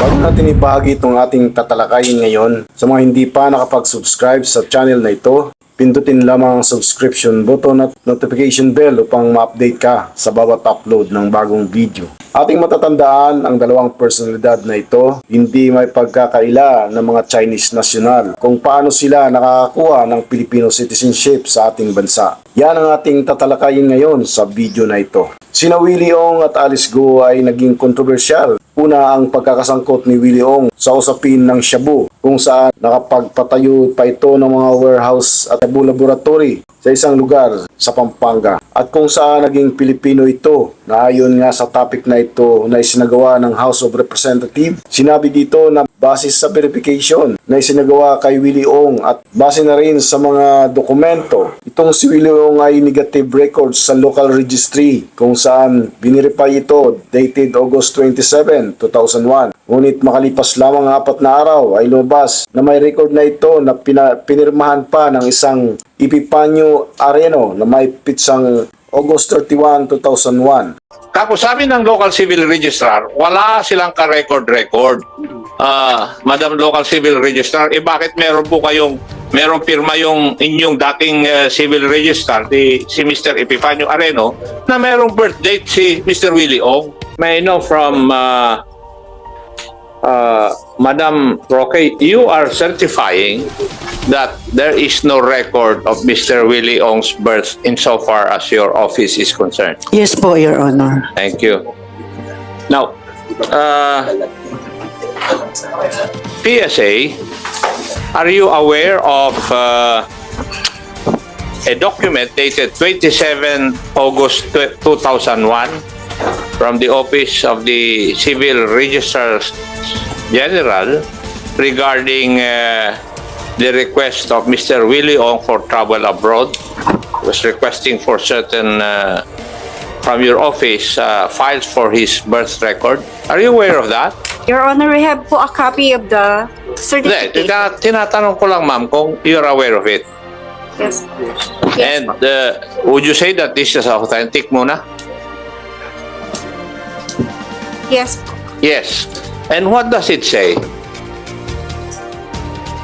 Bago natin ibahagi itong ating tatalakayin ngayon, sa mga hindi pa nakapag-subscribe sa channel na ito, pindutin lamang ang subscription button at notification bell upang ma-update ka sa bawat upload ng bagong video. Ating matatandaan ang dalawang personalidad na ito, hindi may pagkakaila ng mga Chinese national kung paano sila nakakakuha ng Filipino citizenship sa ating bansa. Yan ang ating tatalakayin ngayon sa video na ito. Sina Willie Ong at Alice Go ay naging kontrobersyal. Una ang pagkakasangkot ni Willie Ong sa usapin ng Shabu kung saan nakapagpatayo pa ito ng mga warehouse at Shabu laboratory sa isang lugar sa Pampanga at kung saan naging Pilipino ito na ayon nga sa topic na ito na isinagawa ng House of Representatives. Sinabi dito na base sa verification na isinagawa kay Willie Ong at base na rin sa mga dokumento, itong si Willie Ong ay negative records sa local registry kung saan binirify ito dated August 27, 2001. Ngunit makalipas lamang ang apat na araw ay lumabas na may record na ito na pina- pinirmahan pa ng isang Epipanyo Areno na may pitsang August 31, 2001. Tapos sabi ng local civil registrar, wala silang ka-record-record. Ah, Madam Local Civil Registrar, eh bakit meron po kayong, meron pirma yung inyong dating eh, civil registrar, di, si Mr. Epifanio Areno, na merong birth date si Mr. Willie Ong? May I know from uh, uh, Madam Roque, you are certifying that there is no record of Mr. Willie Ong's birth insofar as your office is concerned. Yes po, Your Honor. Thank you. Now, uh, PSA, are you aware of uh, a document dated 27 August 2001 from the Office of the Civil Registrar General regarding uh, the request of Mr. Willie Ong for travel abroad? Was requesting for certain uh, from your office uh, files for his birth record. Are you aware of that? Your Honor, we have po a copy of the Hindi, certificate. tina- tinatanong ko lang ma'am kung you're aware of it. Yes. Yes And po. uh, would you say that this is authentic muna? Yes po. Yes. And what does it say?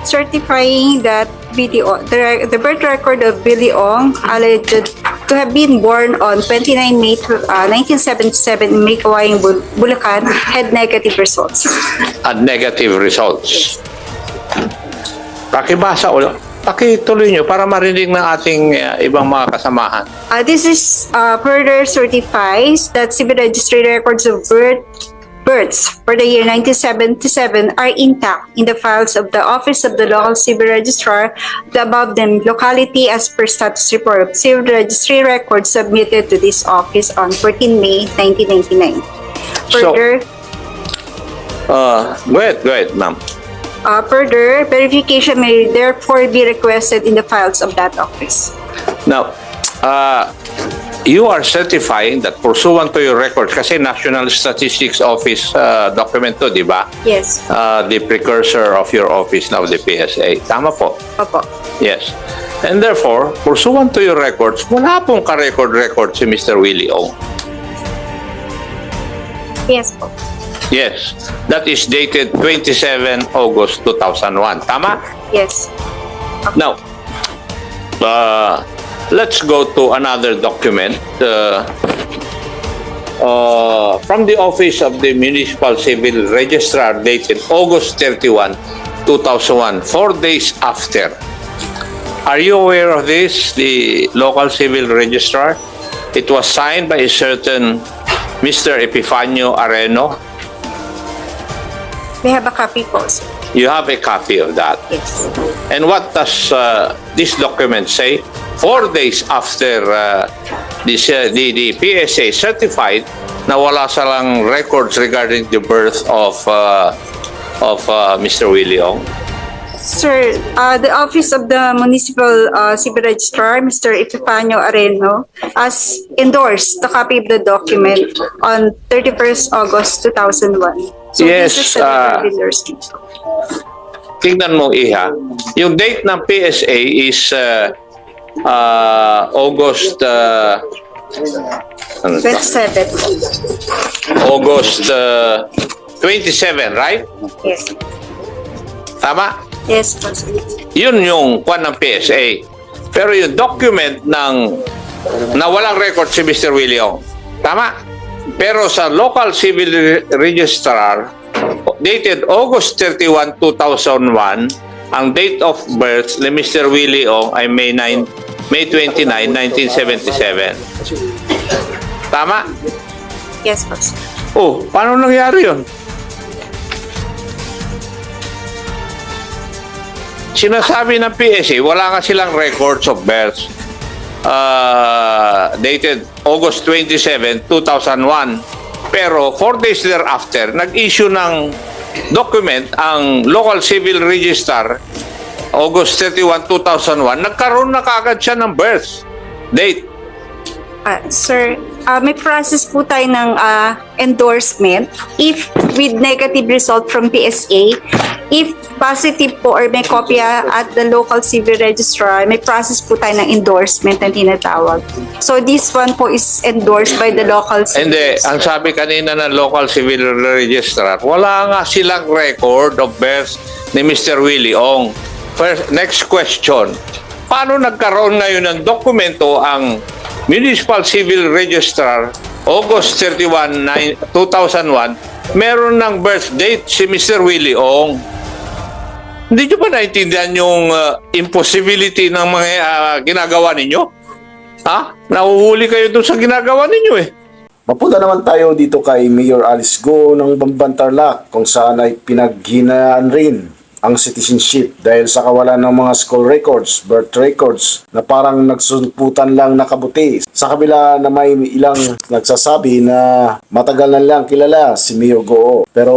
Certifying that Ong, the, re- the birth record of Billy Ong alleged to have been born on 29 May uh, 1977 in Maykawayan, Bul- Bulacan had negative results. At negative results. Pakibasa ulit. Pakituloy nyo para marinig ng ating uh, ibang mga kasamahan. Uh, this is uh, further certifies that civil registry records of birth births for the year 1977 are intact in the files of the Office of the Local Civil Registrar, the above them locality as per status report of civil registry records submitted to this office on 14 May 1999. So- Further, Uh, go ahead, go ahead, ma'am. uh, further verification may therefore be requested in the files of that office. Now, uh, you are certifying that pursuant to your records, kasi National Statistics Office uh, document to, di ba? Yes, Uh, the precursor of your office now, the PSA. Tama po. opo. Yes. And therefore, pursuant to your records, wala pong ka-record-record si Mr. Willie Ong. Yes po. Yes. That is dated 27 August 2001. Tama? Yes. Now, uh, let's go to another document uh, uh, from the Office of the Municipal Civil Registrar dated August 31, 2001, four days after. Are you aware of this, the local civil registrar? It was signed by a certain Mr. Epifanio Areno. We have a copy po. sir. You have a copy of that. Yes. And what does uh, this document say? Four days after uh, this, uh, the, the PSA certified na wala silang records regarding the birth of uh, of uh, Mr. Willie Ong. Sir, uh, the Office of the Municipal uh, Civil Registrar, Mr. Epifanio Areno, has endorsed the copy of the document on 31st August 2001. So Yes, this is the uh, endorsement. Tingnan mo, Iha. Yung date ng PSA is uh, uh, August uh, ano to? 27. August uh, 27, right? Yes. Tama? Yes po, sir. Yun yung kwan ng PSA. Pero yung document ng na walang record si Mr. Willie Ong. Tama? Pero sa local civil re- registrar, dated August 31, 2001, ang date of birth ni Mr. Willie Ong ay May 9, May 29, 1977. Tama? Yes po, sir. Oh, paano nangyari yun? Sinasabi ng PSA, wala nga silang records of birth. Uh, dated August 27, 2001. Pero four days thereafter, nag-issue ng document ang local civil register August 31, 2001. Nagkaroon na kagad siya ng birth date. Ah, sir, ah, may process po tayo ng ah, endorsement if with negative result from PSA. If positive po or may kopya at the local civil registrar, may process po tayo ng endorsement na tinatawag. So this one po is endorsed by the local civil Hindi, ang sabi kanina ng local civil registrar, wala nga silang record of birth ni Mr. Willie Ong. First, next question. Paano nagkaroon ngayon ng dokumento ang Municipal Civil Registrar August 31, nine- 2001, meron ng birth date si Mr. Willie Ong. Hindi nyo ba naintindihan yung uh, impossibility ng mga uh, ginagawa ninyo? Ha? Nahuhuli kayo doon sa ginagawa ninyo eh. Mapunta naman tayo dito kay Mayor Alice Go ng Bambantarlac kung saan ay pinaghinaan rin ang citizenship dahil sa kawalan ng mga school records, birth records na parang nagsulputan lang nakabuti. Sa kabila na may ilang nagsasabi na matagal na lang kilala si Mayor Go. Pero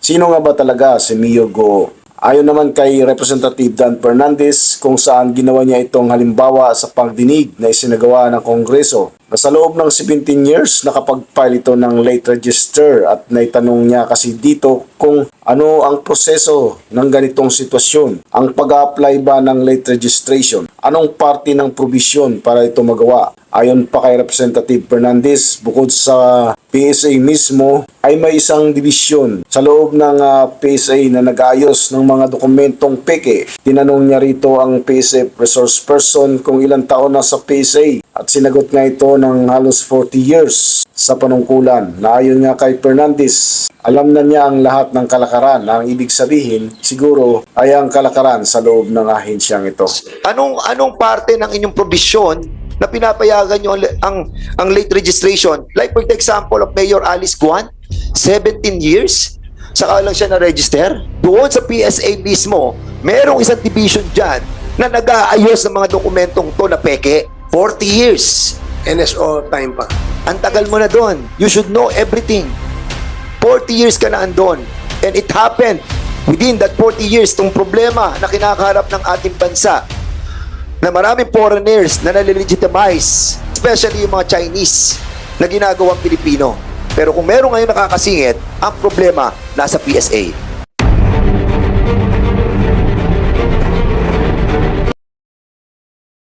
sino nga ba talaga si Mayor Go? Ayon naman kay Representative Dan Fernandez kung saan ginawa niya itong halimbawa sa pagdinig na isinagawa ng Kongreso na sa loob ng 17 years nakapag-file ito ng late register at naitanong niya kasi dito kung ano ang proseso ng ganitong sitwasyon. Ang pag-apply ba ng late registration? Anong parte ng provision para ito magawa? Ayon pa kay Representative Fernandez, bukod sa PSA mismo, ay may isang divisyon sa loob ng ah, PSA na nag-ayos ng mga dokumentong peke. Tinanong niya rito ang PSA resource person kung ilang taon na sa PSA at sinagot nga ito ng halos 40 years sa panungkulan. Na ayon nga kay Fernandez, alam na niya ang lahat ng kalakaran na ang ibig sabihin siguro ay ang kalakaran sa loob ng ahensyang ito. Anong anong parte ng inyong provision na pinapayagan nyo ang, ang, ang late registration? Like for the example of Mayor Alice Guan, 17 years, saka lang siya na-register. Doon sa PSA mismo, merong isang division dyan na nag-aayos ng mga dokumentong to na peke. 40 years. NSO time pa. Ang tagal mo na doon. You should know everything. 40 years ka na andon. And it happened within that 40 years, tong problema na kinakaharap ng ating bansa na maraming foreigners na nalilegitimize, especially yung mga Chinese na ginagawang Pilipino. Pero kung meron ngayon nakakasingit, ang problema nasa PSA.